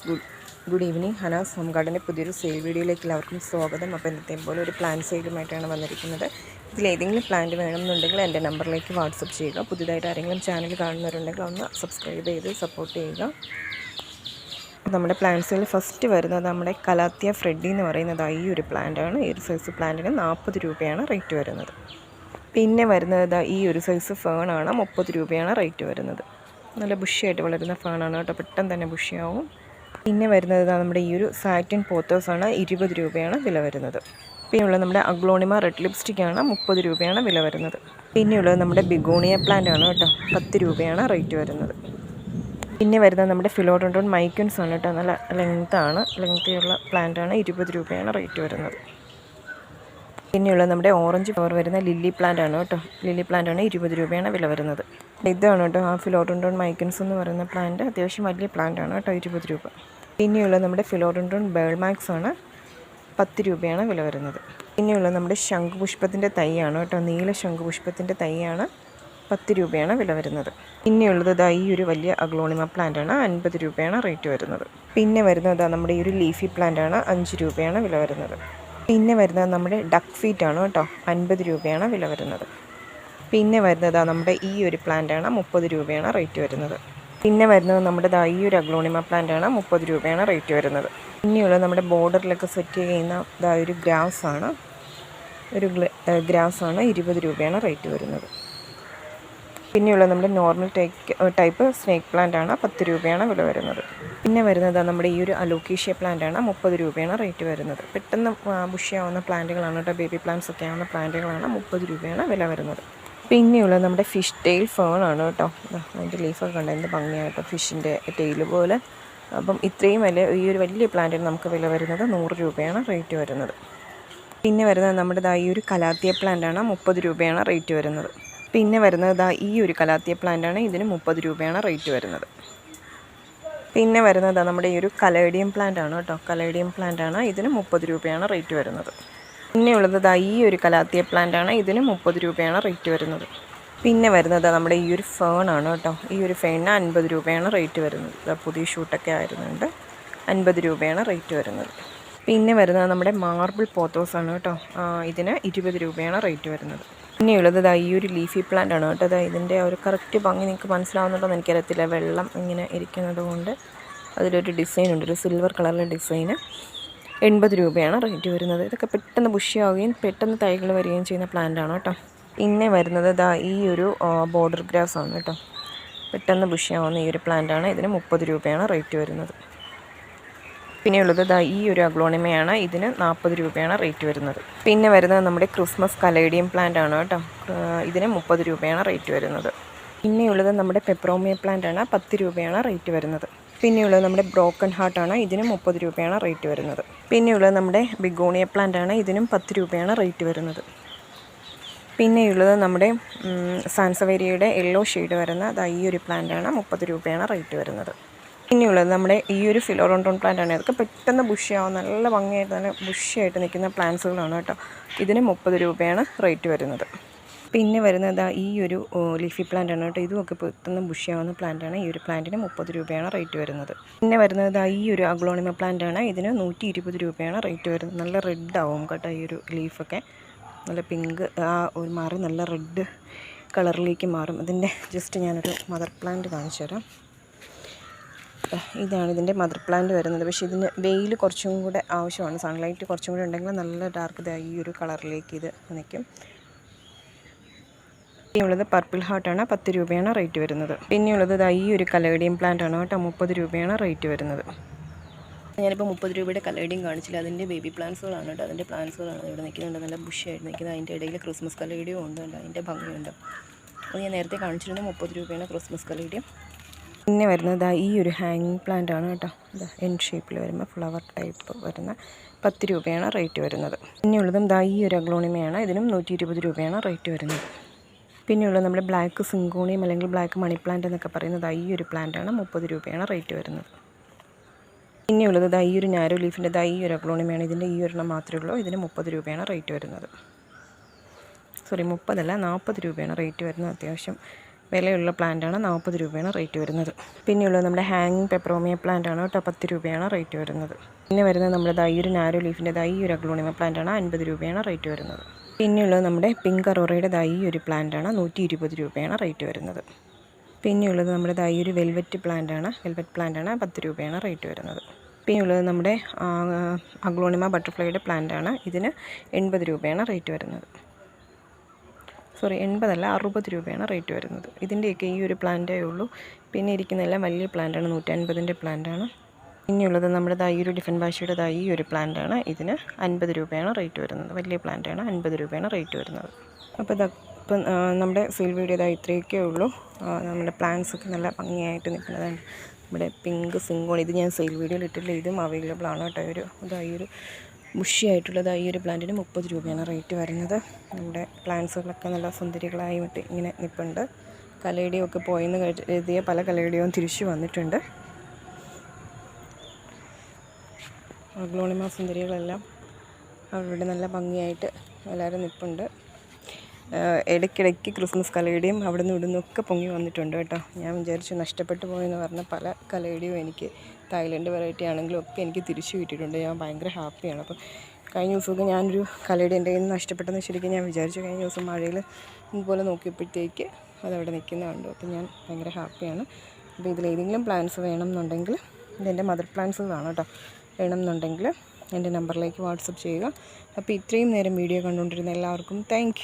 Good good evening. Hanas home ഗാർഡന്റെ പുതിയൊരു sale വീഡിയോയിലേക്ക് എല്ലാവർക്കും സ്വാഗതം. അപ്പോൾ ഇന്നത്തെ പോലെ ഒരു പ്ലാൻ സെയിലുമായിട്ടാണ് വന്നിരിക്കുന്നത്. ഇതിലേതെങ്കിലും പ്ലാന്റ് വേണമെന്നുണ്ടെങ്കിൽ എന്റെ നമ്പറിലേക്ക് വാട്സപ്പ് ചെയ്യുക. പുതിയതായിട്ട് ആരെങ്കിലും ചാനൽ കാണുന്നവരുണ്ടെങ്കിൽ ഒന്ന് സബ്സ്ക്രൈബ് ചെയ്ത് സപ്പോർട്ട് ചെയ്യുക. നമ്മുടെ പ്ലാന്റ്സിൽ ഫസ്റ്റ് വരുന്നത് നമ്മുടെ കലാത്തിയ ഫ്രെഡി എന്ന് പറയുന്നത് ഈ ഒരു പ്ലാന്റാണ്. ഈ ഒരു സൈസ് പ്ലാന്റിന് നാൽപ്പത് രൂപയാണ് റേറ്റ് വരുന്നത്. പിന്നെ വരുന്നത് ഈ ഒരു സൈസ് ഫേണാണ് മുപ്പത് രൂപയാണ് റേറ്റ് വരുന്നത്. നല്ല ബുഷിയായിട്ട് വളരുന്ന ഫേണാണ് കേട്ടോ. പെട്ടെന്ന് തന്നെ ബുഷിയാവും. പിന്നെ വരുന്നത് നമ്മുടെ ഈ ഒരു സാറ്റിൻ പോത്തോസാണ്. ഇരുപത് രൂപയാണ് വില വരുന്നത്. പിന്നെയുള്ളത് നമ്മുടെ അഗ്ലോണിമ റെഡ് ലിപ്സ്റ്റിക്കാണ് മുപ്പത് രൂപയാണ് വില വരുന്നത്. പിന്നെയുള്ളത് നമ്മുടെ ബിഗോണിയ പ്ലാന്റ് ആണ് കേട്ടോ. പത്ത് രൂപയാണ് റേറ്റ് വരുന്നത്. പിന്നെ വരുന്നത് നമ്മുടെ ഫിലോഡോണ്ടോൺ മൈക്കൻസ് ആണ് കേട്ടോ. നല്ല ലെങ്ത്താണ് ലെങ്ത്തിയുള്ള പ്ലാന്റ് ആണ്. ഇരുപത് രൂപയാണ് റേറ്റ് വരുന്നത്. പിന്നെയുള്ളത് നമ്മുടെ ഓറഞ്ച് ഫ്ലവർ വരുന്ന ലില്ലി പ്ലാന്റ് ആണ് കേട്ടോ. ലില്ലി പ്ലാന്റ് ആണ് ഇരുപത് രൂപയാണ് വില വരുന്നത്. ഇതാണ് കേട്ടോ ആ ഫിലോഡോണ്ടോൺ മൈക്കൻസ് എന്ന് പറയുന്ന പ്ലാന്റ് അത്യാവശ്യം വലിയ പ്ലാന്റ് ആണ് കേട്ടോ ഇരുപത് രൂപ. പിന്നെയുള്ള നമ്മുടെ ഫിലോഡോണ്ടോൺ ബേൾമാക്സ് ആണ് പത്ത് രൂപയാണ് വില വരുന്നത്. പിന്നെയുള്ള നമ്മുടെ ശംഖുപുഷ്പത്തിന്റെ തൈയാണ് കേട്ടോ നീല ശംഖുപുഷ്പത്തിന്റെ തൈയാണ് പത്ത് രൂപയാണ് വില വരുന്നത്. പിന്നെയുള്ളത് ഇതാ ഈ ഒരു വലിയ അഗ്ലോണിമ പ്ലാന്റ് ആണ് അൻപത് രൂപയാണ് റേറ്റ് വരുന്നത്. പിന്നെ വരുന്നത് നമ്മുടെ ഈ ഒരു ലീഫി പ്ലാന്റ് ആണ് അഞ്ച് രൂപയാണ് വില വരുന്നത്. പിന്നെ വരുന്നത് നമ്മുടെ ഡക്ക് ഫീറ്റ് ആണ് കേട്ടോ. അൻപത് രൂപയാണ് വില വരുന്നത്. പിന്നെ വരുന്നത് നമ്മുടെ ഈ ഒരു പ്ലാന്റ് ആണ് മുപ്പത് രൂപയാണ് റേറ്റ് വരുന്നത്. പിന്നെ വരുന്നത് നമ്മുടെ ഈ ഒരു അഗ്ലോണിമ പ്ലാന്റ് ആണ് മുപ്പത് രൂപയാണ് റേറ്റ് വരുന്നത്. പിന്നെയുള്ള നമ്മുടെ ബോർഡറിലൊക്കെ സെറ്റ് ചെയ്യുന്ന ദാ ഒരു ആണ്. ഒരു ഗ്രാസ് ആണ് ഇരുപത് രൂപയാണ് റേറ്റ് വരുന്നത്. പിന്നെയുള്ള നമ്മുടെ നോർമൽ ടൈക്ക് ടൈപ്പ് സ്നേക്ക് പ്ലാന്റ് ആണ്. പത്ത് രൂപയാണ് വില വരുന്നത്. പിന്നെ വരുന്നത് നമ്മുടെ ഈ ഒരു അലോക്കീഷ്യ പ്ലാന്റ് ആണ്. മുപ്പത് രൂപയാണ് റേറ്റ് വരുന്നത്. പെട്ടെന്ന് ബുഷിയാവുന്ന പ്ലാന്റുകളാണ് കേട്ടോ ബേബി പ്ലാന്റ്സ് ഒക്കെ ആവുന്ന പ്ലാന്റുകളാണ് മുപ്പത് രൂപയാണ് വില വരുന്നത്. പിന്നെയുള്ള നമ്മുടെ ഫിഷ് ടെയിൽ ഫേൺ ആണ് കേട്ടോ. അതിന്റെ ലീഫൊക്കെ കണ്ട? എന്ത് ഭംഗിയായിട്ടോ ഫിഷിന്റെ ടെയിൽ പോലെ. അപ്പം ഇത്രയും വില ഈ ഒരു വലിയ പ്ലാന്റിന് നമുക്ക് വില വരുന്നത് നൂറ് രൂപയാണ് റേറ്റ് വരുന്നത്. പിന്നെ വരുന്നത് നമ്മുടെ ഈ ഒരു കലാത്തിയ പ്ലാന്റ് ആണ്. മുപ്പത് രൂപയാണ് റേറ്റ് വരുന്നത്. പിന്നെ വരുന്നത് ദാ ഈ ഒരു കലാത്തിയ പ്ലാന്റ് ആണ്. ഇതിന് മുപ്പത് രൂപയാണ് റേറ്റ് വരുന്നത്. പിന്നെ വരുന്നത് നമ്മുടെ ഈ ഒരു കലേഡിയം പ്ലാന്റ് ആണ് കേട്ടോ. കലേഡിയം പ്ലാന്റ് ആണ്. ഇതിന് മുപ്പത് രൂപയാണ് റേറ്റ് വരുന്നത്. പിന്നെ ഉള്ളത് ദാ ഈ ഒരു കലാത്തിയ പ്ലാന്റ് ആണ്. ഇതിന് മുപ്പത് രൂപയാണ് റേറ്റ് വരുന്നത്. പിന്നെ വരുന്നത് നമ്മുടെ ഈ ഒരു ഫേൺ ആണ് കേട്ടോ. ഈ ഒരു ഫേണിന് അൻപത് രൂപയാണ് റേറ്റ് വരുന്നത്. പുതിയ ഷൂട്ടൊക്കെ ആയിരുന്നുണ്ട്. അൻപത് രൂപയാണ് റേറ്റ് വരുന്നത്. പിന്നെ വരുന്നത് നമ്മുടെ മാർബിൾ പോത്തോസ് ആണ് കേട്ടോ. ഇതിന് ഇരുപത് രൂപയാണ് റേറ്റ് വരുന്നത്. പിന്നെയുള്ളത് ഇതാ ഈ ഒരു ലീഫി പ്ലാന്റ് ആണ് കേട്ടോ. ദാ ഇതിന്റെ ഒരു കറക്റ്റ് ഭംഗി നിങ്ങൾക്ക് മനസ്സിലാവുന്നുണ്ടോ എന്ന് എനിക്കറിയത്തില്ല. വെള്ളം ഇങ്ങനെ ഇരിക്കുന്നത് കൊണ്ട് അതിലൊരു ഡിസൈൻ ഉണ്ട്. ഒരു സിൽവർ കളറിലെ ഡിസൈന് എൺപത് രൂപയാണ് റേറ്റ് വരുന്നത്. ഇതൊക്കെ പെട്ടെന്ന് ബുഷിയാവുകയും പെട്ടെന്ന് തൈകൾ വരികയും ചെയ്യുന്ന പ്ലാന്റ് ആണ് കേട്ടോ. പിന്നെ വരുന്നത് ഇതാ ഈ ഒരു ബോർഡർ ഗ്രാസ് ആണ് കേട്ടോ. പെട്ടെന്ന് ബുഷിയാവുന്ന ഈ ഒരു പ്ലാന്റ് ആണ്. ഇതിന് മുപ്പത് രൂപയാണ് റേറ്റ് വരുന്നത്. പിന്നെയുള്ളത് ദാ ഈ ഒരു അഗ്ലോണിമയാണ്. ഇതിന് നാൽപ്പത് രൂപയാണ് റേറ്റ് വരുന്നത്. പിന്നെ വരുന്നത് നമ്മുടെ ക്രിസ്മസ് കലേഡിയം പ്ലാന്റ് ആണ് കേട്ടോ. ഇതിന് മുപ്പത് രൂപയാണ് റേറ്റ് വരുന്നത്. പിന്നെയുള്ളത് നമ്മുടെ പെപ്രോമിയ പ്ലാന്റ് ആണ്. പത്ത് രൂപയാണ് റേറ്റ് വരുന്നത്. പിന്നെയുള്ളത് നമ്മുടെ ബ്രോക്കൺ ഹാർട്ടാണ് ഇതിന് മുപ്പത് രൂപയാണ് റേറ്റ് വരുന്നത്. പിന്നെയുള്ളത് നമ്മുടെ ബിഗോണിയ പ്ലാന്റ് ആണ്. ഇതിനും പത്ത് രൂപയാണ് റേറ്റ് വരുന്നത്. പിന്നെയുള്ളത് നമ്മുടെ സാൻസവേരിയയുടെ യെല്ലോ ഷെയ്ഡ് വരുന്ന ഈ ഒരു പ്ലാന്റ് ആണ്. മുപ്പത് രൂപയാണ് റേറ്റ് വരുന്നത്. പിന്നെയുള്ളത് നമ്മുടെ ഈ ഒരു ഫിലോറോണ്ടോൺ പ്ലാന്റ് ആണ്. ഇതൊക്കെ പെട്ടെന്ന് ബുഷിയാവും നല്ല ഭംഗിയായിട്ട് നല്ല ബുഷിയായിട്ട് നിൽക്കുന്ന പ്ലാന്റ്സുകളാണ് കേട്ടോ. ഇതിന് മുപ്പത് രൂപയാണ് റേറ്റ് വരുന്നത്. പിന്നെ വരുന്നത് ഈ ഒരു ലീഫി പ്ലാന്റ് ആണ് കേട്ടോ. ഇതുമൊക്കെ പെട്ടെന്ന് ബുഷിയാവുന്ന പ്ലാന്റ് ആണ്. ഈ ഒരു പ്ലാന്റിന് മുപ്പത് രൂപയാണ് റേറ്റ് വരുന്നത്. പിന്നെ വരുന്നത് ഈ ഒരു അഗ്ലോണിമ പ്ലാന്റ് ആണ്. ഇതിന് നൂറ്റി ഇരുപത് രൂപയാണ് റേറ്റ് വരുന്നത്. നല്ല റെഡ് ആവും കേട്ടോ ഈ ഒരു ലീഫൊക്കെ നല്ല പിങ്ക് ആ ഒരു മാറി നല്ല റെഡ് കളറിലേക്ക് മാറും. അതിന്റെ ജസ്റ്റ് ഞാനൊരു മദർ പ്ലാന്റ് കാണിച്ചു തരാം ഇതാണ് ഇതിന്റെ മദർ പ്ലാന്റ് വരുന്നത്. പക്ഷേ ഇതിന് വെയിൽ കുറച്ചും കൂടെ ആവശ്യമാണ്. സൺലൈറ്റ് കുറച്ചും കൂടെ ഉണ്ടെങ്കിൽ നല്ല ഡാർക്ക് ഇതായി ഈ ഒരു കളറിലേക്ക് ഇത് നിൽക്കും. പിന്നെയുള്ളത് പർപ്പിൾ ഹാർട്ടാണ് പത്ത് രൂപയാണ് റേറ്റ് വരുന്നത്. പിന്നെയുള്ളത് ഇതാ ഈ ഒരു കലേഡിയം പ്ലാന്റ് ആണ് കേട്ടോ. മുപ്പത് രൂപയാണ് റേറ്റ് വരുന്നത്. ഞാനിപ്പോൾ മുപ്പത് രൂപയുടെ കലേഡിയം കാണിച്ചില്ല. അതിന്റെ ബേബി പ്ലാന്റ്സുകളാണ് കേട്ടോ. അതിന്റെ പ്ലാന്റ്സുകളാണ് ഇവിടെ നിൽക്കുന്നുണ്ട് നല്ല ബുഷായിട്ട് നിൽക്കുന്നത്. അതിന്റെ ഇടയിൽ ക്രിസ്മസ് കലേഡിയം ഉണ്ട് അതിന്റെ ഭംഗിയുണ്ട്. അത് ഞാൻ നേരത്തെ കാണിച്ചിരുന്നത് മുപ്പത് രൂപയാണ് ക്രിസ്മസ് കലേഡിയം പിന്നെ വരുന്നത് ഈ ഒരു ഹാങ്ങിങ് പ്ലാന്റ് ആണ് കേട്ടോ. എൻ ഷേപ്പിൽ വരുമ്പോൾ ഫ്ലവർ ടൈപ്പ് വരുന്ന പത്ത് രൂപയാണ് റേറ്റ് വരുന്നത്. പിന്നെയുള്ളതും ദാ ഈ ഒരു അഗ്ലോണിമയാണ്. ഇതിനും നൂറ്റി ഇരുപത് രൂപയാണ് റേറ്റ് വരുന്നത്. പിന്നെയുള്ളത് നമ്മുടെ ബ്ലാക്ക് സിങ്കോണിയം അല്ലെങ്കിൽ ബ്ലാക്ക് മണി പ്ലാന്റ് എന്നൊക്കെ പറയുന്നത് ഈ ഒരു പ്ലാന്റ് ആണ് മുപ്പത് രൂപയാണ് റേറ്റ് വരുന്നത്. പിന്നെയുള്ളത് ദാ ഈ ഒരു നാരോ ലീഫിന്റെ ദാ ഈ ഒരു അഗ്ലോണിമയാണ്. ഇതിന്റെ ഈ ഒരെണ്ണം മാത്രമേ ഉള്ളൂ. ഇതിന് മുപ്പത് രൂപയാണ് റേറ്റ് വരുന്നത്. സോറി മുപ്പതല്ല നാൽപ്പത് രൂപയാണ് റേറ്റ് വരുന്നത് അത്യാവശ്യം. വിലയുള്ള പ്ലാന്റാണ് നാൽപ്പത് രൂപയാണ് റേറ്റ് വരുന്നത്. പിന്നെയുള്ളത് നമ്മുടെ ഹാങ്ങിങ് പെപ്രോമിയ പ്ലാന്റ് ആണ് കേട്ടോ പത്ത് രൂപയാണ് റേറ്റ് വരുന്നത്. പിന്നെ വരുന്നത് നമ്മുടെ ദാ ഒരു നാരോ ലീഫിന്റെ ദൈ ഒരു അഗ്ലോണിമ പ്ലാന്റ് ആണ് അൻപത് രൂപയാണ് റേറ്റ് വരുന്നത്. പിന്നെയുള്ളത് നമ്മുടെ പിങ്ക് അറോറയുടെ ദൈ ഈ ഒരു പ്ലാന്റ് ആണ് നൂറ്റി ഇരുപത് രൂപയാണ് റേറ്റ് വരുന്നത്. പിന്നെയുള്ളത് നമ്മുടെ ദൈ ഒരു വെൽവെറ്റ് പ്ലാന്റ് ആണ് വെൽവെറ്റ് പ്ലാന്റ് ആണ് പത്ത് രൂപയാണ് റേറ്റ് വരുന്നത്. പിന്നെയുള്ളത് നമ്മുടെ അഗ്ലോണിമ ബട്ടർഫ്ലൈയുടെ പ്ലാന്റ് ആണ് ഇതിന് എൺപത് രൂപയാണ് റേറ്റ് വരുന്നത്. സോറി എൺപതല്ല അറുപത് രൂപയാണ് റേറ്റ് വരുന്നത്. ഇതിന്റെയൊക്കെ ഈ ഒരു പ്ലാന്റേ ഉള്ളൂ. പിന്നെ ഇരിക്കുന്നതെല്ലാം വലിയ പ്ലാന്റാണ് നൂറ്റൻപതിന്റെ പ്ലാന്റാണ് പിന്നെയുള്ളത് നമ്മുടെ ദാ ഈ ഒരു ഡിഫൻ ഭാഷയുടെ ദാ ഈ ഒരു പ്ലാന്റാണ് ഇതിന് അൻപത് രൂപയാണ് റേറ്റ് വരുന്നത്. വലിയ പ്ലാന്റാണ് അൻപത് രൂപയാണ് റേറ്റ് വരുന്നത്. അപ്പോൾ ഇതാ ഇപ്പം നമ്മുടെ സെയിൽ വീഡിയോ ഇതാ ഇത്രയൊക്കെ ഉള്ളൂ. നമ്മുടെ പ്ലാന്റ്സ് ഒക്കെ നല്ല ഭംഗിയായിട്ട് നിൽക്കുന്നതാണ്. നമ്മുടെ പിങ്ക് സിങ്കോൺ ഇത് ഞാൻ സെയിൽ വീഡിയോയിൽ ഇട്ടില്ല ഇതും അവൈലബിൾ ആണ് കേട്ടോ. ഒരു ഇതായി ഒരു ബുഷിയായിട്ടുള്ളത് ഈ ഒരു പ്ലാന്റിന് മുപ്പത് രൂപയാണ് റേറ്റ് വരുന്നത്. നമ്മുടെ പ്ലാന്റ്സുകളൊക്കെ നല്ല സുന്ദരികളായി വിട്ട് ഇങ്ങനെ നിൽപ്പുണ്ട് കലേഡിയൊക്കെ പോയെന്ന് കരുതിയ പല കലയുടെയും തിരിച്ചു വന്നിട്ടുണ്ട്. അഗ്ലോണിമ സുന്ദരികളെല്ലാം അവരുടെ നല്ല ഭംഗിയായിട്ട് എല്ലാവരും നിൽപ്പുണ്ട് ഇടയ്ക്കിടയ്ക്ക് ക്രിസ്മസ് കലയുടെയും അവിടെ നിന്ന് പൊങ്ങി വന്നിട്ടുണ്ട് കേട്ടോ. ഞാൻ വിചാരിച്ചു നഷ്ടപ്പെട്ടു പോയെന്ന് പറഞ്ഞ പല കലയുടെയും എനിക്ക് തായ്ലൻഡ് വെറൈറ്റി ആണെങ്കിലും ഒക്കെ എനിക്ക് തിരിച്ചു കിട്ടിയിട്ടുണ്ട്. ഞാൻ ഭയങ്കര ഹാപ്പിയാണ് അപ്പം കഴിഞ്ഞ ദിവസമൊക്കെ ഞാനൊരു കലയുടെ എന്റെ കയ്യിൽ നിന്ന് നഷ്ടപ്പെട്ടെന്ന് ശരിക്കും ഞാൻ വിചാരിച്ചു. കഴിഞ്ഞ ദിവസം മഴയിൽ ഇതുപോലെ നോക്കിയപ്പോഴത്തേക്ക് അതവിടെ നിൽക്കുന്ന കണ്ടു. അപ്പം ഞാൻ ഭയങ്കര ഹാപ്പിയാണ് അപ്പോൾ ഇതിലേതെങ്കിലും പ്ലാൻസ് വേണമെന്നുണ്ടെങ്കിൽ ഇതെന്റെ മദർ പ്ലാൻസുകളാണ് കേട്ടോ. വേണമെന്നുണ്ടെങ്കിൽ എന്റെ നമ്പറിലേക്ക് വാട്സപ്പ് ചെയ്യുക. അപ്പോൾ ഇത്രയും നേരം വീഡിയോ കണ്ടുകൊണ്ടിരുന്ന എല്ലാവർക്കും താങ്ക്